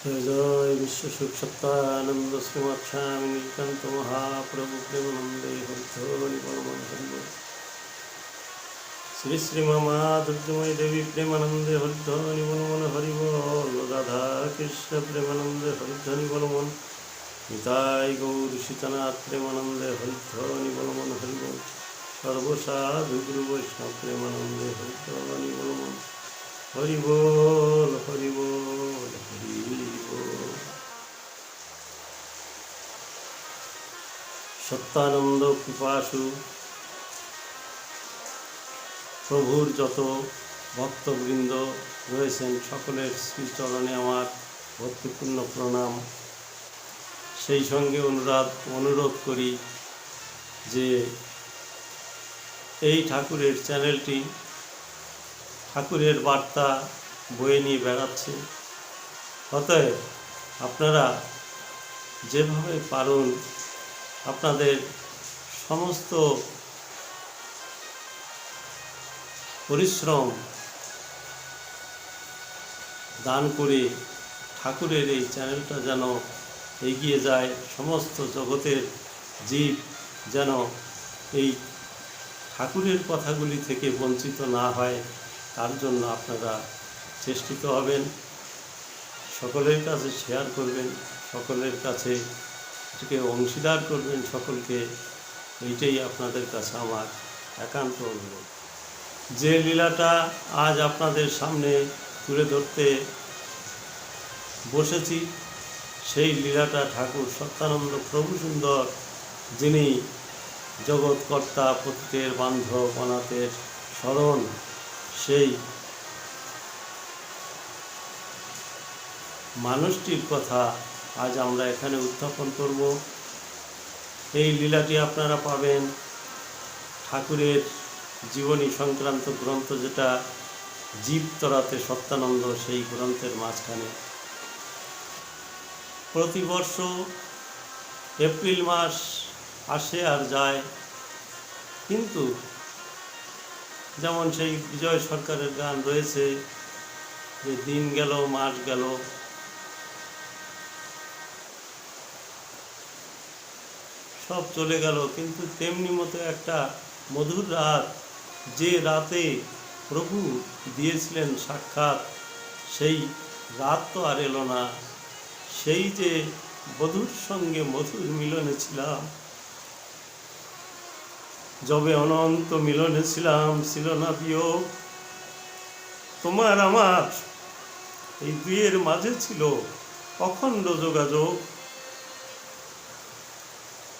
জয় বিশ্ব সুখ সত্তানন্দ শ্রীমৎ স্বামী নীলকান্ত মহাপ্রভু প্রেমানন্দে হরিধ্বনি পরমন হরিব শ্রী শ্রী মামা দুর্গময়ী দেবী প্রেমানন্দে হরিধ্বনি বনমন হরিব, রাধা কৃষ্ণ প্রেমানন্দে হরিধ্বনি বনমন, নিতাই গৌর সীতানাথ প্রেমানন্দে হরিধ্বনি বনমন হরিব, সর্বসাধু গুরু বৈষ্ণব প্রেমানন্দে হরিধ্বনি বনমন। হরি বল হরি বল, হরি সত্যানন্দ কৃপাসু, প্রভুর যত ভক্তবৃন্দ রয়েছেন, সকলের শ্রীচরণে আমার ভক্তিপূর্ণ প্রণাম। সেই সঙ্গে অনুরাধ অনুরোধ করি যে এই ঠাকুরের চ্যানেলটি ঠাকুরের বার্তা বয়ে নিয়ে বেড়াচ্ছে। অতএব আপনারা যেভাবে পারুন আপনাদের সমস্ত পরিশ্রম দান করে ঠাকুরের এই চ্যানেলটা যেন এগিয়ে যায়, সমস্ত জগতের জীব যেন এই ঠাকুরের কথাগুলি থেকে বঞ্চিত না হয়। তার জন্য আপনারা চেষ্টিত হবেন। সকলের কাছে শেয়ার করবেন, সকলের কাছে এটাকে অংশীদার করবেন, সকলকে এইটাই আপনাদের কাছে আমার একান্ত অনুরোধ। যে লীলাটা আজ আপনাদের সামনে তুলে ধরতে বসেছি, সেই লীলাটা ঠাকুর সত্যানন্দ প্রভু সুন্দর, যিনি জগৎকর্তা, পতিতের বান্ধব, অনাথের স্মরণ সেই মানুষটির কথা আজ আমরা এখানে উত্থাপন করব। এই লীলাটি আপনারা পাবেন ঠাকুরের জীবনী সংক্রান্ত গ্রন্থ যেটা জীব তরাতে সত্যানন্দ সেই গ্রন্থের মাঝখানে। প্রতি বর্ষ এপ্রিল মাস আসে আর যায়, কিন্তু যেমন সেই বিজয় সরকারের গান রয়েছে, যে দিন গেল, মাস গেল। সব চলে গেল, কিন্তু তেমনি মতো একটা মধুর রাত, যে রাতে প্রভু দিয়েছিলেন সাক্ষাৎ, সেই রাত তো আর এলো না। সেই যে বধুর সঙ্গে মধুর মিলনে ছিলাম যবে অনন্ত মিলনে ছিলাম, ছিল না বিয়োগ। তোমার আমার এই দুইয়ের মাঝে ছিল অখণ্ড যোগাযোগ।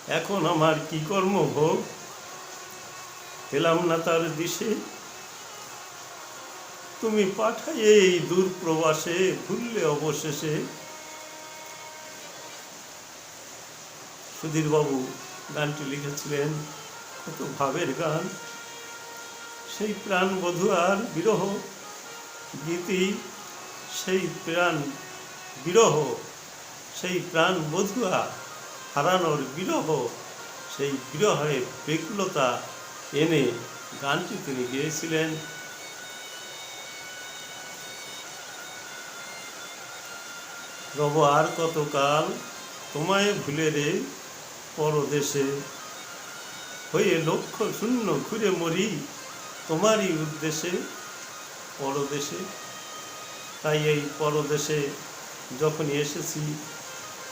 এখন আমার কি কর্ম ভোগ? পেলাম না তার দিশে। তুমি পাঠাই এই দূর প্রবাসে ভুললে অবশেষে। সুধীরবাবু গানটি লিখেছিলেন। কত ভাবের গান। সেই প্রাণ বধূ আর বিরহ, গীতি সেই প্রাণ বিরহ, সেই প্রাণ বধুয়া হারানোর বিরহ, সেই বিরহে বেকুলতা এনে গানটি তিনি গেয়েছিলেন। রব আর কতকাল তোমায় ভুলে রে পরদেশে হয়ে লক্ষ্য শূন্য ঘুরে মরি তোমারই উদ্দেশ্যে, পরদেশে। তাই এই পরদেশে যখনই এসেছি,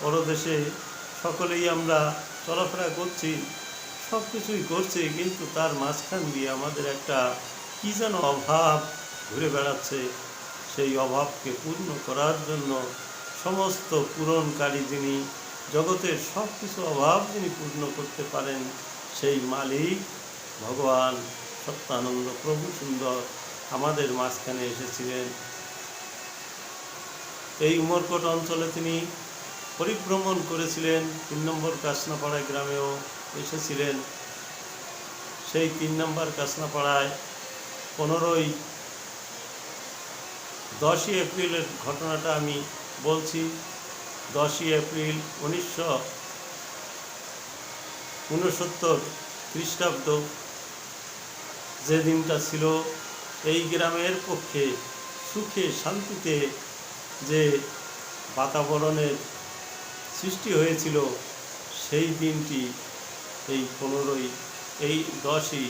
পরদেশে সকলেই আমরা চলাফেরা করছি সব কিছুই করছি, কিন্তু তার মাঝখান দিয়ে আমাদের একটা কী যেন অভাব ঘুরে বেড়াচ্ছে। সেই অভাবকে পূর্ণ করার জন্য সমস্ত পূরণকারী যিনি, জগতের সব কিছু অভাব যিনি পূর্ণ করতে পারেন সেই মালিক, ভগবান সত্যানন্দ প্রভু সুন্দর আমাদের মাঝখানে এসেছিলেন। এই উমরকোট অঞ্চলে তিনি পরিভ্রমণ করেছিলেন। তিন নম্বর কাসনাপাড়ায় গ্রামেও এসেছিলেন। সেই তিন নম্বর কাসনাপাড়ায় পনেরোই দশই এপ্রিলের ঘটনাটা আমি বলছি। দশই এপ্রিল উনিশশো ঊনসত্তর খ্রিস্টাব্দ যে দিনটা ছিল এই গ্রামের পক্ষে সুখে শান্তিতে যে বাতাবরণের সৃষ্টি হয়েছিল, সেই দিনটি এই পনেরোই, এই দশই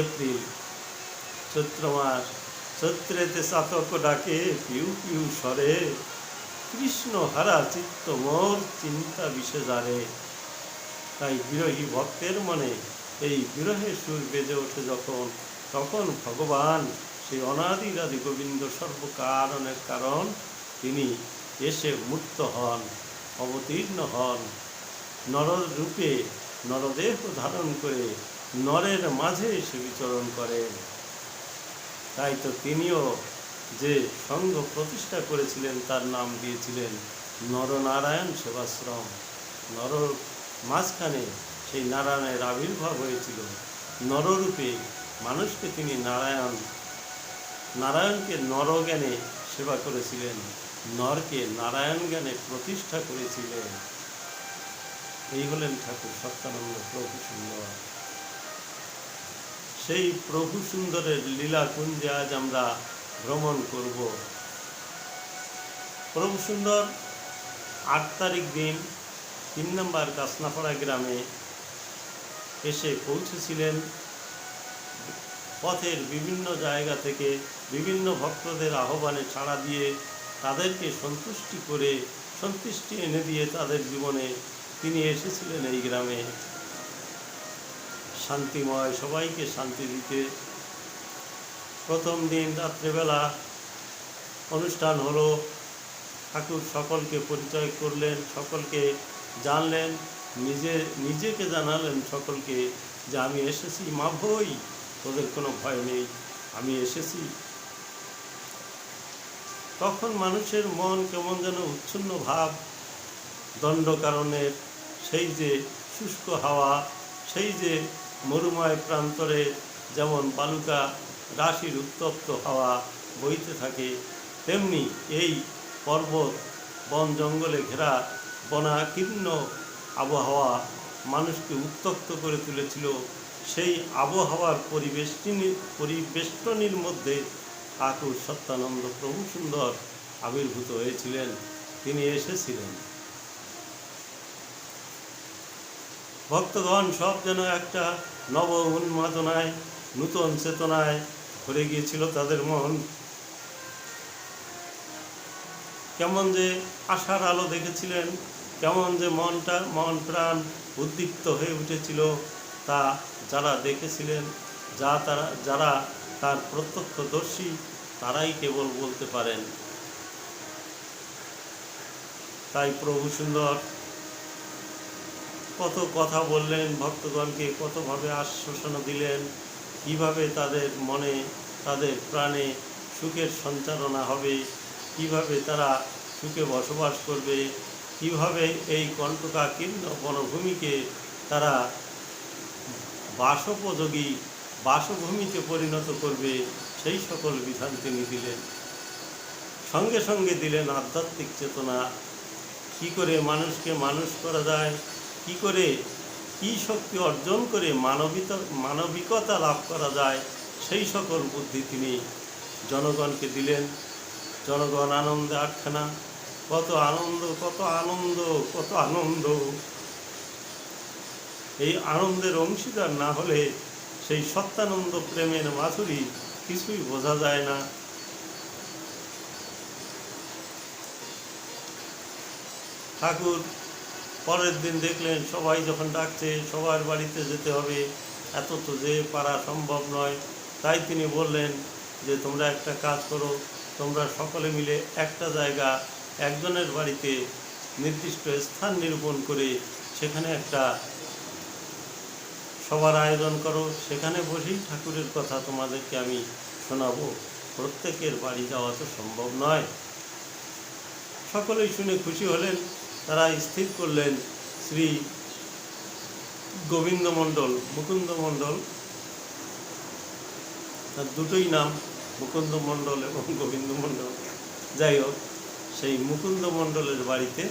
এপ্রিল। চৈত্র মাস, চৈত্রেতে চাতক ডাকে পিউ পিউ স্বরে। কৃষ্ণ হারা চিত্ত মোর চিন্তা বিষেদারে তাই বিরহী ভক্তের মনে এই বিরহের সুর বেজে ওঠে যখন, তখন ভগবান সেই অনাদিরাদি গোবিন্দ সর্বকারণের কারণ, তিনি এসে মুক্ত হন, অবতীর্ণ হন। নররূপে নরদেহ ধারণ করে নরের মাঝে এসে বিচরণ করেন। তাই তো তিনিও যে সংঘ প্রতিষ্ঠা করেছিলেন, তার নাম দিয়েছিলেন নরনারায়ণ সেবাশ্রম। নর মাঝখানে সেই নারায়ণের আবির্ভাব হয়েছিল। নররূপে মানুষকে তিনি নারায়ণ, নারায়ণকে নরজ্ঞানে সেবা করেছিলেন। নরকে নারায়ণ জ্ঞানে প্রতিষ্ঠা করেছিলেন। এই হলেন ঠাকুর সত্যানন্দ প্রভু সুন্দর। সেই প্রভু সুন্দরের লীলা কুঞ্জে আজ আমরা ভ্রমণ করব। প্রভু সুন্দর আট তারিখ দিন তিন নম্বর কাসনাপাড়া গ্রামে এসে পৌঁছেছিলেন। পথের বিভিন্ন জায়গা থেকে বিভিন্ন ভক্তদের আহ্বানে ছাড়া দিয়ে তাদেরকে সন্তুষ্টি করে, সন্তুষ্টি এনে দিয়ে তাদের জীবনে তিনি এসেছিলেন এই গ্রামে। শান্তিময়, সবাইকে শান্তি দিতে প্রথম দিন রাত্রেবেলা অনুষ্ঠান হলো। ঠাকুর সকলকে পরিচয় করলেন, সকলকে জানলেন, নিজে, নিজেকে জানালেন সকলকে যে আমি এসেছি। মা ভই, তোদের কোনো ভয় নেই, আমি এসেছি। তখন মানুষের মন কেমন যেন উচ্ছন্ন ভাব, দণ্ড কারণের, সেই যে শুষ্ক হাওয়া, সেই যে মরুময় প্রান্তরে যেমন বালুকা রাশির উত্তপ্ত হাওয়া বইতে থাকে, তেমনি এই পর্বত বন জঙ্গলে ঘেরা বনাকীর্ণ আবহাওয়া মানুষকে উত্তপ্ত করে তুলেছিল। সেই আবহাওয়ার পরিবেষ্টনী, পরিবেষ্টনীর মধ্যে ঠাকুর সত্যানন্দ প্রভু সুন্দর আবির্ভূত হয়েছিলেন। তিনি এসেছিলেন। ভক্তগণ, সব যেন একটা নব উন্মাদনায় নূতন চেতনায় ভরে গিয়েছিল তাদের মন। কেমন যে আশার আলো দেখেছিলেন, কেমন যে মনটা, মন প্রাণ উদ্দীপ্ত হয়ে উঠেছিল, তা যারা দেখেছিলেন, যা তারা, যারা তার প্রত্যক্ষদর্শী, তারাই কেবল বলতে পারেন। তাই প্রভু সুন্দর, কত কথা বললেন, ভক্তগণকে কতভাবে আশ্বাসনা দিলেন কীভাবে তাদের মনে, তাদের প্রাণে সুখের সঞ্চালনা হবে? কীভাবে তারা সুখে বসবাস করবে? কীভাবে এই কণ্টকাকীর্ণ বনভূমিকে তারা বাসোপযোগী, বাসভূমিতে পরিণত করবে? সেই সকল বিধান তিনি দিলেন। সঙ্গে সঙ্গে দিলেন আধ্যাত্মিক চেতনা। কি করে মানুষকে মানুষ করা যায়? কি করে কি শক্তি অর্জন করে মানবিত, মানবিকতা লাভ করা যায়, সেই সকল বুদ্ধি তিনি জনগণকে দিলেন। জনগণ আনন্দে আটখানা কত আনন্দ কত আনন্দ কত আনন্দ। এই আনন্দের অংশীদার না হলে সেই সত্যানন্দ প্রেমের মাধুরী কিছুই বোঝা যায় না। ঠাকুর পরের দিন দেখলেন সবাই যখন ডাকছে, সবার বাড়িতে যেতে হবে। এত তো যে পারা সম্ভব নয়। তাই তিনি বললেন যে, তোমরা একটা কাজ করো। তোমরা সকলে মিলে একটা জায়গা একজনের বাড়িতে নির্দিষ্ট স্থান নিরূপণ করে সেখানে একটা সবার আয়োজন করো। সেখানে বসেই ঠাকুরের কথা তোমাদেরকে আমি শোনাবো। প্রত্যেকের বাড়ি যাওয়া তো সম্ভব নয়। সকলেই শুনে খুশি হলেন। তারা স্থির করলেন শ্রী গোবিন্দ মণ্ডল, মুকুন্দ মণ্ডল। তার দুটোই নাম, মুকুন্দ মণ্ডল এবং গোবিন্দ মণ্ডল। যাই হোক, সেই মুকুন্দ মণ্ডলের বাড়িতে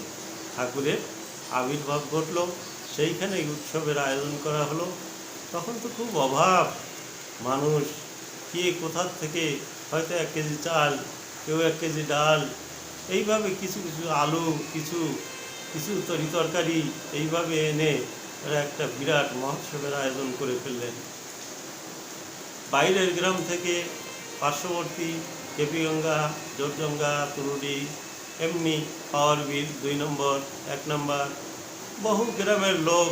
ঠাকুরের আবির্ভাব ঘটল। সেইখানে উৎসবের আয়োজন করা হলো। তখন তো খুব অভাব। মানুষ, কে কোথার থেকে হয়তো এক কেজি চাল, কেউ এক কেজি ডাল, এইভাবে কিছু কিছু আলু, কিছু কিছু তরি তরকারি এইভাবে এনে ওরা একটা বিরাট মহোৎসবের আয়োজন করে ফেললেন। বাইরের গ্রাম থেকে পার্শ্ববর্তী কেপিগঙ্গা, জোরজঙ্গা তুরুডি এমনি পাওয়ার বিল দুই নম্বর, এক নম্বর, বহু গ্রামের লোক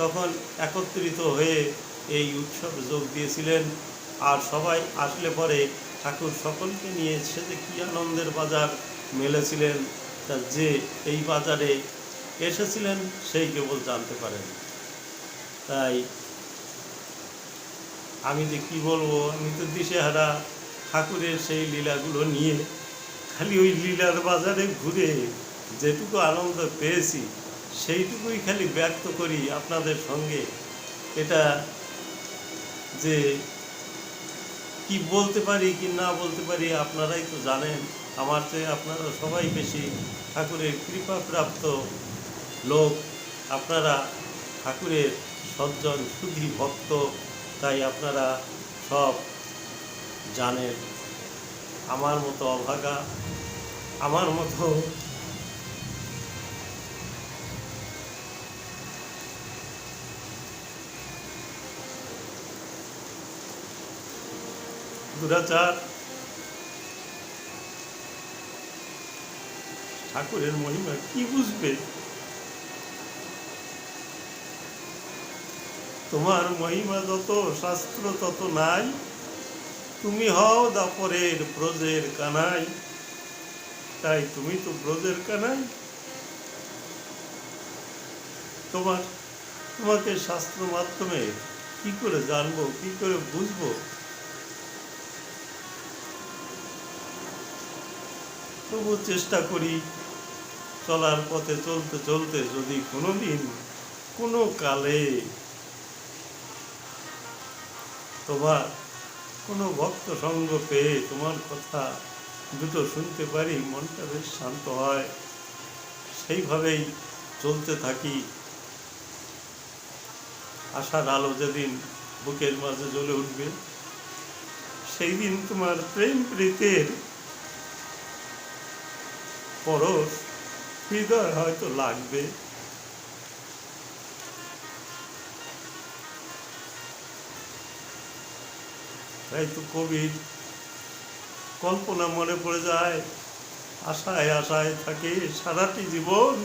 তখন একত্রিত হয়ে এই উৎসবে যোগ দিয়েছিলেন আর সবাই আসলে পরে ঠাকুর সকলকে নিয়ে সে যে কী আনন্দের বাজার মেলেছিলেন যে এই বাজারে এসেছিলেন, সেই কেবল জানতে পারেন। তাই আমি যে কি বলব আমি তো দিশেহারা ঠাকুরের সেই লীলাগুলো নিয়ে খালি ওই লীলার বাজারে ঘুরে যেটুকু আনন্দ পেয়েছি, সেইটুকুই খালি ব্যক্ত করি আপনাদের সঙ্গে। এটা যে কি বলতে পারি কি না বলতে পারি আপনারাই তো জানেন, আমার চেয়ে আপনারা সবাই বেশি ঠাকুরের কৃপাপ্রাপ্ত লোক, আপনারা ঠাকুরের সজ্জন শুধি ভক্ত, তাই আপনারা সব জানেন। আমার মতো অভাগা, আমার মতো দুরাচার ঠাকুরের মহিমা কি বুঝবে? তোমার মহিমা যত, শাস্ত্র তত নাই। তুমি হও দাপরের ব্রজের কানাই। তাই তুমি তো ব্রজের কানাই। তোমার, তোমাকে শাস্ত্র মাধ্যমে কি করে জানব, কি করে বুঝব? তবু চেষ্টা করি চলার পথে চলতে চলতে যদি কোনোদিন কোনো কালে তোমার কোনো ভক্ত সঙ্গ পেয়ে তোমার কথা দুটো শুনতে পারি, মনটা বেশ শান্ত হয়। সেইভাবেই চলতে থাকি। আশার আলো যেদিন বুকের মাঝে জ্বলে উঠবে সেই দিন তোমার প্রেম প্রীতের পরশ হৃদয় হয়তো লাগবে। তাই তো কবির কল্পনা মনে পড়ে যায়, আশায় আশায় থাকে সারাটি জীবন।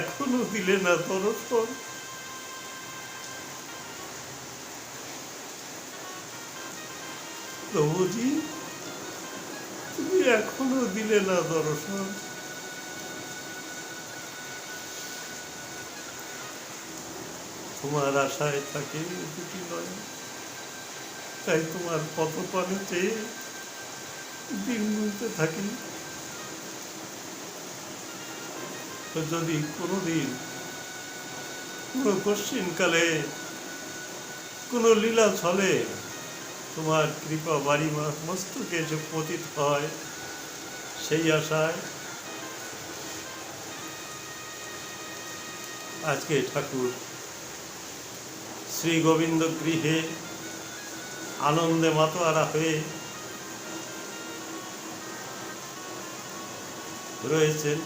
এখনও দিলে না দর্শন প্রভুজি তুমি এখনও দিলে না দর্শন তোমার আশায় থাকে দুটি নয়। তাই তোমার পথ পানে চেয়ে দিন গুনতে থাকি। যদি কোনোদিন কোনো কশ্চিনকালে কোনো লীলা ছলে তোমার কৃপা বাড়ি মস্তকে এসে পতিত হয়, সেই আশায় আজকে ঠাকুর শ্রী গোবিন্দ গৃহে আনন্দে মাতোয়ারা হয়ে রয়েছেন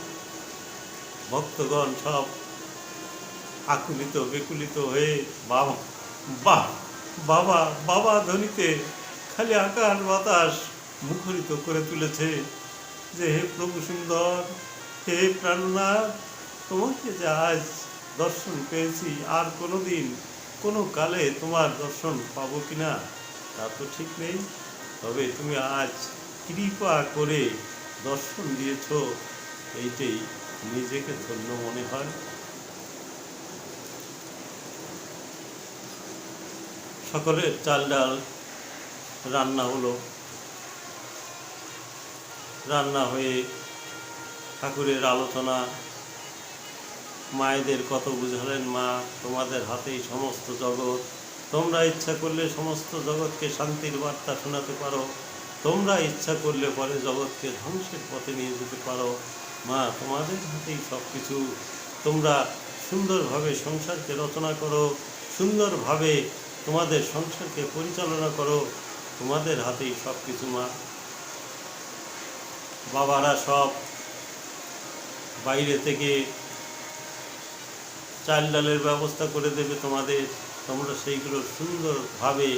ভক্তগণ সব আকুলিত, বিকুলিত হয়ে বাবা, বা- বাবা বাবা ধ্বনিতে খালি আকাশ বাতাস মুখরিত করে তুলেছে যে, হে প্রভু সুন্দর, হে প্রাণনাথ, তোমাকে যে আজ দর্শন পেয়েছি, আর কোনোদিন কোনো কালে তোমার দর্শন পাবো কিনা? তা তো ঠিক নেই। তবে তুমি আজ কৃপা করে দর্শন দিয়েছ, এইটাই নিজেকে ধন্য মনে হয়। সকলের চাল ডাল রান্না হলো। রান্না হয়ে ঠাকুরের আলোচনা। মায়েদের কত বুঝালেন মা, তোমাদের হাতেই সমস্ত জগৎ। তোমরা ইচ্ছা করলে সমস্ত জগৎকে শান্তির বার্তা শোনাতে পারো। তোমরা ইচ্ছা করলে পরে জগৎকে ধ্বংসের পথে নিয়ে যেতে পারো। মা, তোমাদের হাতেই সব কিছু তোমরা সুন্দরভাবে সংসারকে রচনা করো, সুন্দরভাবে তোমাদের সংসারকে পরিচালনা করো। তোমাদের হাতেই সব কিছু মা। বাবারা সব বাইরে থেকে চাল ডালের ব্যবস্থা করে দেবে তোমাদের। তোমরা সেইগুলো সুন্দরভাবে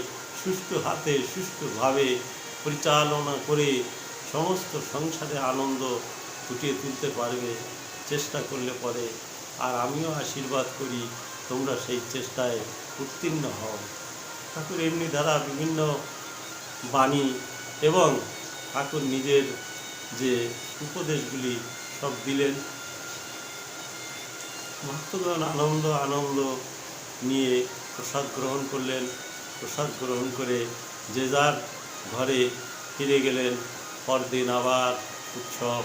সুষ্ঠু হাতে সুষ্ঠুভাবে পরিচালনা করে সমস্ত সংসারে আনন্দ ফুটিয়ে তুলতে পারবে, চেষ্টা করলে পরে। আর আমিও আশীর্বাদ করি, তোমরা সেই চেষ্টায় উত্তীর্ণ হও। ঠাকুর এমনি দ্বারা বিভিন্ন বাণী এবং ঠাকুর নিজের যে উপদেশগুলি সব দিলেন। ভক্তগণ আনন্দ আনন্দ নিয়ে প্রসাদ গ্রহণ করলেন। প্রসাদ গ্রহণ করে যে যার ঘরে ফিরে গেলেন। পরদিন আবার উৎসব।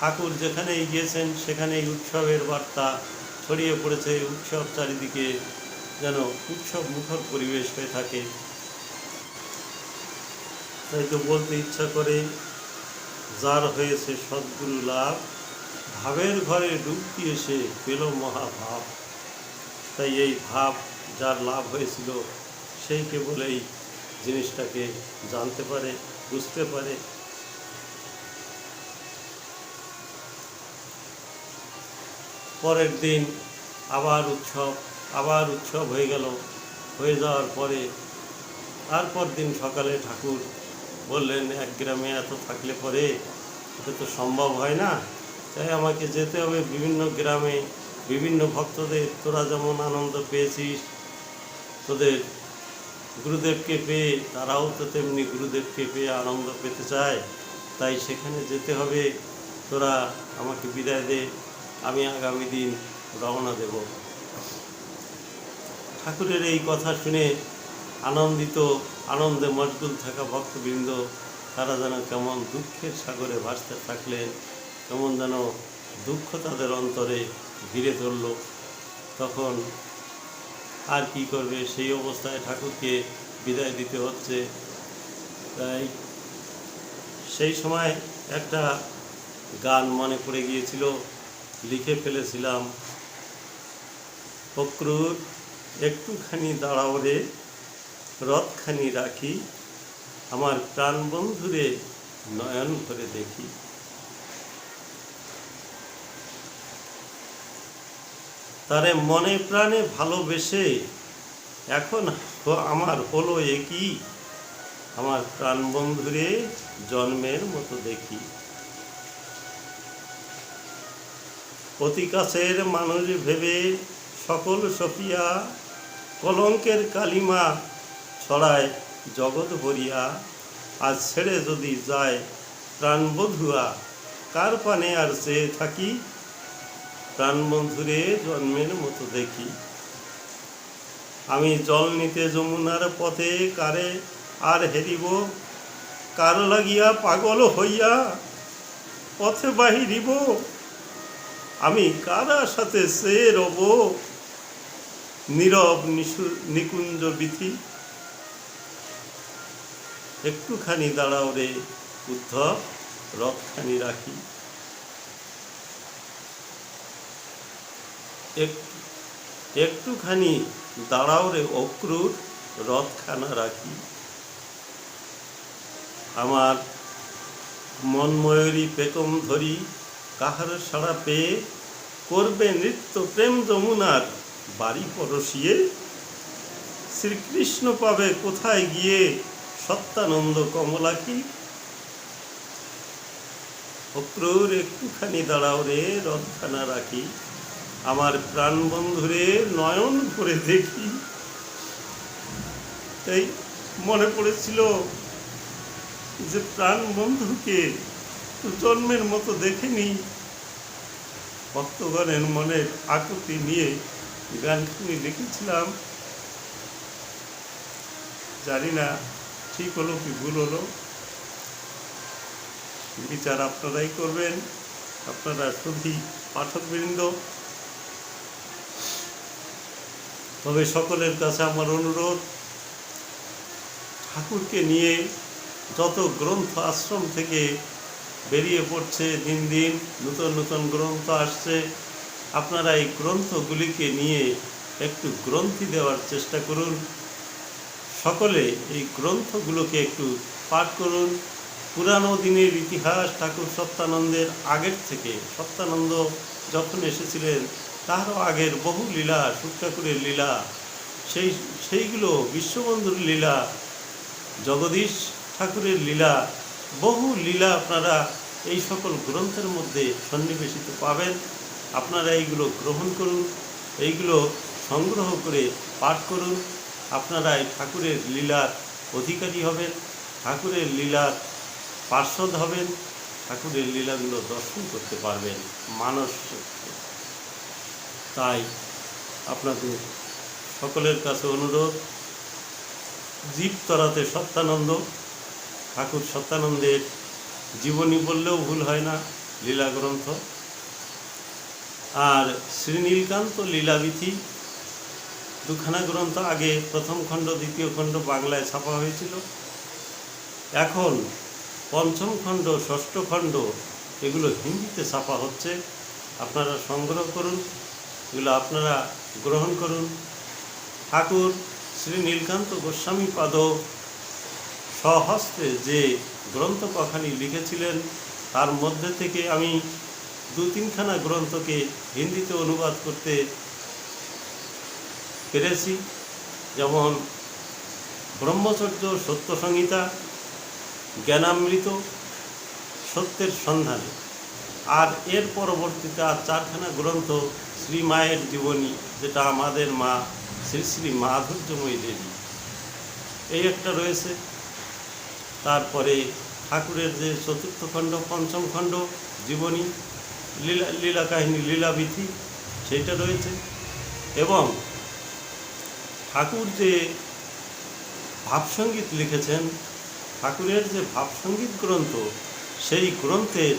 ঠাকুর যেখানেই গিয়েছেন, সেখানেই উৎসবের বার্তা ছড়িয়ে পড়েছে। উৎসব চারিদিকে যেন উৎসব মুখর পরিবেশ হয়ে থাকে। তাই তো বলতে ইচ্ছা করে, যার হয়েছে সদ্গুরু লাভ, ভাবের ঘরে ডুবতি এসে পেল মহাভাব। তাই এই ভাব যার লাভ হয়েছিল সেই কেবল এই জিনিসটাকে জানতে পারে, বুঝতে পারে। পরের দিন আবার উৎসব আবার উৎসব হয়ে গেল। হয়ে যাওয়ার পরে তারপর দিন সকালে ঠাকুর বললেন, এক গ্রামে এত থাকলে পরে? এটা তো সম্ভব হয় না। তাই আমাকে যেতে হবে বিভিন্ন গ্রামে বিভিন্ন ভক্তদের, তোরা যেমন আনন্দ পেয়েছিস, তোদের গুরুদেবকে পেয়ে, তারাও তো তেমনি গুরুদেবকে পেয়ে আনন্দ পেতে চায়, তাই সেখানে যেতে হবে। তোরা আমাকে বিদায় দে, আমি আগামী দিন রওনা দেব। ঠাকুরের এই কথা শুনে আনন্দিত, আনন্দে মশগুল থাকা ভক্তবৃন্দ, তারা যেন কেমন দুঃখের সাগরে ভাসতে থাকলেন, কেমন যেন দুঃখ তাদের অন্তরে ঘিরে ধরল। তখন আর কি করবে? সেই অবস্থায় ঠাকুরকে বিদায় দিতে হচ্ছে। তাই সেই সময় একটা গান মনে পড়ে গিয়েছিল। লিখে ফেলেছিলাম, ফকরুর, একটুখানি দাঁড়াও রে, রথখানি রাখি, আমার প্রাণ বন্ধুরে নয়ন করে দেখি। তারে মনে প্রাণে ভালোবেসে এখন আমার হলো একই আমার প্রাণ বন্ধুরে জন্মের মতো দেখি। অতি কাছের মানুষ ভেবে সকল সফিয়া কলঙ্কের কালিমা ছড়ায় জগৎ ভরিয়া। আজ ছেড়ে যদি যায় প্রাণবধুয়া, কার পানে আর চেয়ে থাকি? প্রাণবন্ধুরে জন্মের মতো দেখি। আমি জল নিতে যমুনার পথে কারে আর হেরিব, কার লাগিয়া পাগল হইয়া পথে বাহিরিব। আমি কারা সাথে সে রব? নীরব নিকুঞ্জ বিথি। একটুখানি দাঁড়াও রে, উদ্ধব, রথখানি রাখি। একটুখানি দাঁড়াও রে অক্রুর, রথখানা রাখি। আমার মনময়ূরী পেতম ধরি, কাহার সাড়া পেয়ে করবে নৃত্য প্রেম যমুনার বাড়ি পরশিয়ে? শ্রীকৃষ্ণ পাবে কোথায় গিয়ে সত্যানন্দ কমলা কি? অক্রুর, একটুখানি দাঁড়াও রে রথখানা রাখি। আমার প্রাণ বন্ধুরে নয়ন করে দেখি। তাই মনে পড়েছিল যে প্রাণ বন্ধুকে জন্মের মতো দেখেনি। ভক্তগণের মনের আকুতি নিয়ে গানখানি লিখেছিলাম। জানি না ঠিক হলো কি ভুল হলো। বিচার আপনারাই করবেন। আপনারা শুধু পাঠকবৃন্দ। তবে সকলের কাছে আমার অনুরোধ, ঠাকুরকে নিয়ে যত গ্রন্থ আশ্রম থেকে বেরিয়ে পড়ছে, দিন দিন নতুন নতুন গ্রন্থ আসছে, আপনারা এই গ্রন্থগুলিকে নিয়ে একটু গ্রন্থি দেওয়ার চেষ্টা করুন। সকলে এই গ্রন্থগুলোকে একটু পাঠ করুন। পুরানো দিনের ইতিহাস ঠাকুর সত্যানন্দের আগের থেকে, সত্যানন্দ যখন এসেছিলেন তারও আগের বহু লীলা সুখ ঠাকুরের লীলা, সেই, সেইগুলো বিশ্ববন্ধুর লীলা, জগদীশ ঠাকুরের লীলা, বহু লীলা আপনারা এই সকল গ্রন্থের মধ্যে সন্নিবেশিত পাবেন। আপনারা এইগুলো গ্রহণ করুন, এইগুলো সংগ্রহ করে পাঠ করুন। আপনারা এই ঠাকুরের লীলার অধিকারী হবেন, ঠাকুরের লীলার পার্শ্বদ হবেন, ঠাকুরের লীলাগুলো দর্শন করতে পারবেন মানস তাই আপনাদের সকলের কাছে অনুরোধ, জীব তরাতে সত্যানন্দ, ঠাকুর সত্যানন্দের জীবনী বললেও ভুল হয় না, লীলা গ্রন্থ। আর শ্রীনীলকান্ত লীলাবিথি, দুখানা গ্রন্থ আগে প্রথম খণ্ড, দ্বিতীয় খণ্ড বাংলায় ছাপা হয়েছিল। এখন পঞ্চম খণ্ড, ষষ্ঠ খণ্ড, এগুলো হিন্দিতে ছাপা হচ্ছে। আপনারা সংগ্রহ করুন। এগুলো আপনারা গ্রহণ করুন। ঠাকুর শ্রী নীলকান্ত গোস্বামী পাদ স্বহস্তে যে গ্রন্থ কখানি লিখেছিলেন, তার মধ্যে থেকে আমি দু তিনখানা গ্রন্থকে হিন্দিতে অনুবাদ করতে পেরেছি, যেমন ব্রহ্মচর্য সত্য সংহিতা জ্ঞানামৃত, সত্যের সন্ধানে। আর এর পরবর্তীতে আর চারখানা গ্রন্থ শ্রী মায়ের জীবনী, যেটা আমাদের মা, শ্রী শ্রী মাধুর্যময়ী দেবী। এই একটা রয়েছে। তারপরে ঠাকুরের যে চতুর্থ খণ্ড, পঞ্চম খণ্ড জীবনী, লীলা লীলা কাহিনী লীলাবিথি সেইটা রয়েছে। এবং ঠাকুর যে ভাবসঙ্গীত লিখেছেন, ঠাকুরের যে ভাবসঙ্গীত গ্রন্থ, সেই গ্রন্থের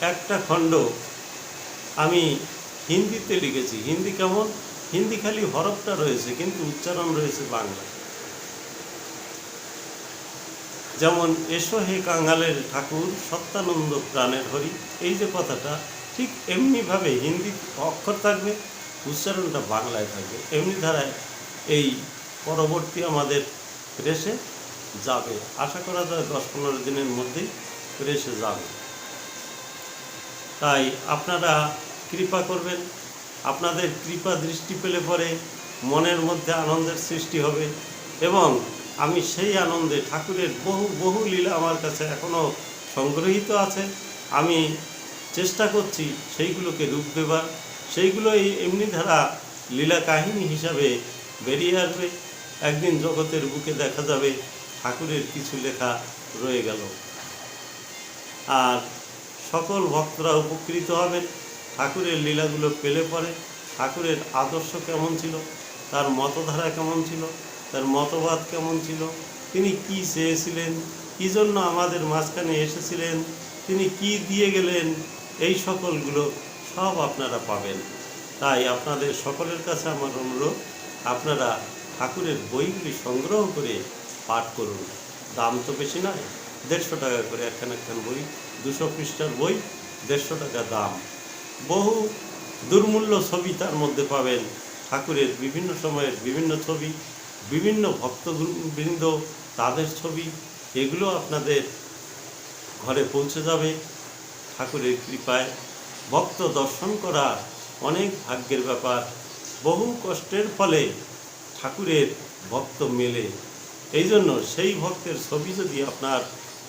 একটা খণ্ড আমি হিন্দিতে লিখেছি, হিন্দি কেমন? হিন্দি খালি হরফটা রয়েছে, কিন্তু উচ্চারণ রয়েছে বাংলা। যেমন, এসো হে কাঙ্গালের ঠাকুর, সত্যানন্দ প্রাণের হরি। এই যে কথাটা, ঠিক এমনিভাবে হিন্দি অক্ষর থাকবে, উচ্চারণটা বাংলায় থাকবে। এমনি ধারায় এই পরবর্তী আমাদের প্রেসে যাবে। আশা করা যায় দশ পনেরো দিনের মধ্যেই প্রেসে যাবে। তাই আপনারা কৃপা করবেন। আপনাদের কৃপা দৃষ্টি পেলে পরে মনের মধ্যে আনন্দের সৃষ্টি হবে এবং আমি সেই আনন্দে ঠাকুরের বহু বহু লীলা আমার কাছে এখনও সংগ্রহীত আছে। আমি চেষ্টা করছি সেইগুলোকে রূপ দেবার। সেইগুলোই এমনি ধারা লীলা কাহিনী হিসাবে বেরিয়ে আসবে। একদিন জগতের বুকে দেখা যাবে ঠাকুরের কিছু লেখা রয়ে গেল। আর সকল ভক্তরা উপকৃত হবেন। ঠাকুরের লীলাগুলো পেলে পরে ঠাকুরের আদর্শ কেমন ছিল? তার মতধারা কেমন ছিল? তার মতবাদ কেমন ছিল? তিনি কি চেয়েছিলেন? কী জন্য আমাদের মাঝখানে এসেছিলেন? তিনি কি দিয়ে গেলেন? এই সকলগুলো সব আপনারা পাবেন। তাই আপনাদের সকলের কাছে আমার অনুরোধ, আপনারা ঠাকুরের বইগুলি সংগ্রহ করে পাঠ করুন। দাম তো বেশি নয়, দেড়শো টাকা করে একখান একখান বই, দুশো পৃষ্ঠার বই, দেড়শো টাকা দাম। বহু দুর্মূল্য ছবি তার মধ্যে পাবেন। ঠাকুরের বিভিন্ন সময়ের বিভিন্ন ছবি, বিভিন্ন ভক্তবৃন্দ তাদের ছবি, এগুলো আপনাদের ঘরে পৌঁছে যাবে। ঠাকুরের কৃপায় ভক্ত দর্শন করা অনেক ভাগ্যের ব্যাপার। বহু কষ্টের ফলে ঠাকুরের ভক্ত মেলে। এই জন্য সেই ভক্তের ছবি যদি আপনার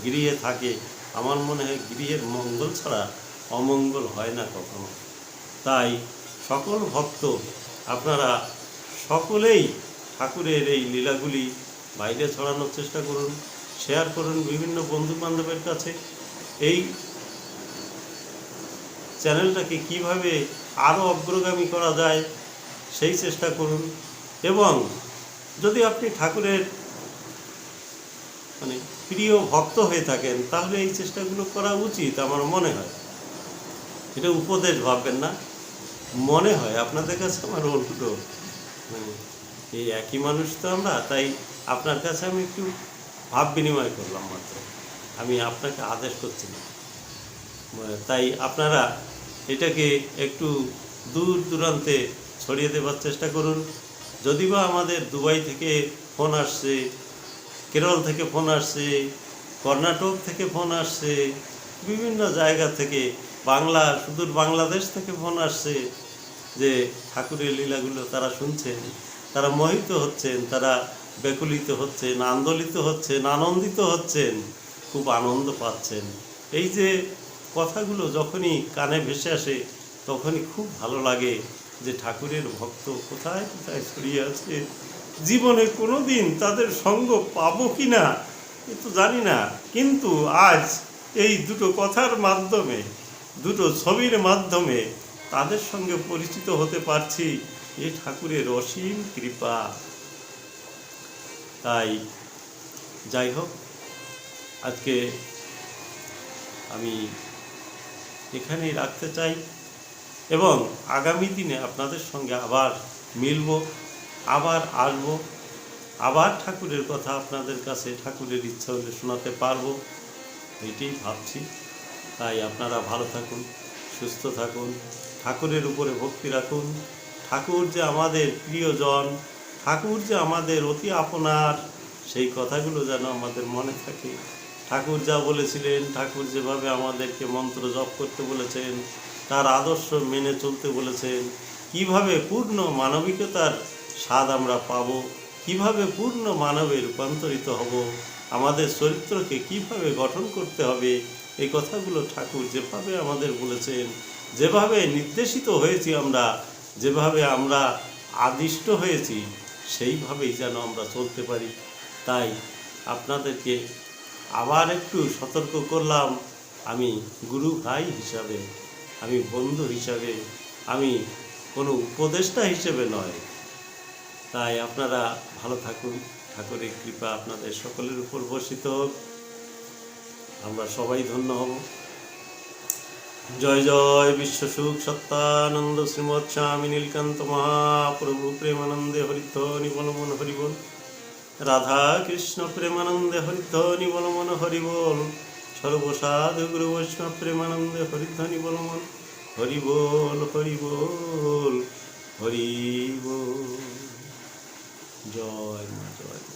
গৃহে থাকে, আমার মনে হয় গৃহের মঙ্গল ছাড়া অমঙ্গল হয় না কখনো। তাই সকল ভক্ত, আপনারা সকলেই ঠাকুরের এই লীলাগুলি বাইরে ছড়ানোর চেষ্টা করুন শেয়ার করুন বিভিন্ন বন্ধু বান্ধবের কাছে। এই চ্যানেলটাকে কীভাবে আরও অগ্রগামী করা যায় সেই চেষ্টা করুন এবং যদি আপনি ঠাকুরের মানে প্রিয় ভক্ত হয়ে থাকেন, তাহলে এই চেষ্টাগুলো করা উচিত আমার মনে হয়। এটা উপদেশ ভাববেন না। মনে হয় আপনাদের কাছে আমার অনুরোধ। মানে এই একই মানুষ তো আমরা, তাই আপনার কাছে আমি একটু ভাব বিনিময় করলাম মাত্র। আমি আপনাকে আদেশ করছি না। তাই আপনারা এটাকে একটু দূর দূরান্তে ছড়িয়ে দেবার চেষ্টা করুন। যদি বা আমাদের দুবাই থেকে ফোন আসছে, কেরল থেকে ফোন আসছে, কর্ণাটক থেকে ফোন আসছে, বিভিন্ন জায়গা থেকে বাংলা, সুদূর বাংলাদেশ থেকে ফোন আসছে যে ঠাকুরের লীলাগুলো তারা শুনছেন, তারা মোহিত হচ্ছেন, তারা ব্যাকুলিত হচ্ছেন, আন্দোলিত হচ্ছেন, আনন্দিত হচ্ছেন, খুব আনন্দ পাচ্ছেন। এই যে কথাগুলো যখনই কানে ভেসে আসে, তখনই খুব ভালো লাগে যে ঠাকুরের ভক্ত কোথায় কোথায় ছড়িয়ে আছে? জীবনে কোনো দিন তাদের সঙ্গ পাবো কি না, এ তো জানি না। কিন্তু আজ এই দুটো কথার মাধ্যমে দুটো ছবির মাধ্যমে তাদের সঙ্গে পরিচিত হতে পারছি এ ঠাকুরের অসীম কৃপা। তাই যাই হোক, আজকে আমি এখানেই রাখতে চাই এবং আগামী দিনে আপনাদের সঙ্গে আবার মিলব, আবার আসব, আবার ঠাকুরের কথা আপনাদের কাছে ঠাকুরের ইচ্ছা হলে শোনাতে পারব, এটাই ভাবছি। তাই আপনারা ভালো থাকুন, সুস্থ থাকুন, ঠাকুরের উপরে ভক্তি রাখুন। ঠাকুর যে আমাদের প্রিয়জন, ঠাকুর যে আমাদের অতি আপনার, সেই কথাগুলো যেন আমাদের মনে থাকে। ঠাকুর যা বলেছিলেন, ঠাকুর যেভাবে আমাদেরকে মন্ত্র জপ করতে বলেছেন, তার আদর্শ মেনে চলতে বলেছেন, কীভাবে পূর্ণ মানবিকতার স্বাদ আমরা পাব, কীভাবে পূর্ণ মানবে রূপান্তরিত হব, আমাদের চরিত্রকে কীভাবে গঠন করতে হবে এই কথাগুলো ঠাকুর যেভাবে আমাদের বলেছেন, যেভাবে নির্দেশিত হয়েছি আমরা, যেভাবে আমরা আদিষ্ট হয়েছি, সেইভাবেই যেন আমরা চলতে পারি। তাই আপনাদেরকে আবার একটু সতর্ক করলাম, আমি গুরু ভাই হিসাবে, আমি বন্ধু হিসাবে, আমি কোনো উপদেষ্টা হিসেবে নয়। তাই আপনারা ভালো থাকুন। ঠাকুরের কৃপা আপনাদের সকলের উপর বর্ষিত হোক। আমরা সবাই ধন্য হব। জয় জয় বিশ্ব সুখ সত্তানন্দ শ্রীমৎ স্বামী নীলকান্ত মহাপ্রভু প্রেমানন্দে হরিধ্বনি বলমন হরিবল রাধা কৃষ্ণ প্রেমানন্দে হরিধ্বনি বলমন হরিবল সর্বসাধু গুরু বৈষ্ণব প্রেমানন্দে হরিধ্বনি বলমন হরিবল হরিবল হরিবল জয় মা, জয়।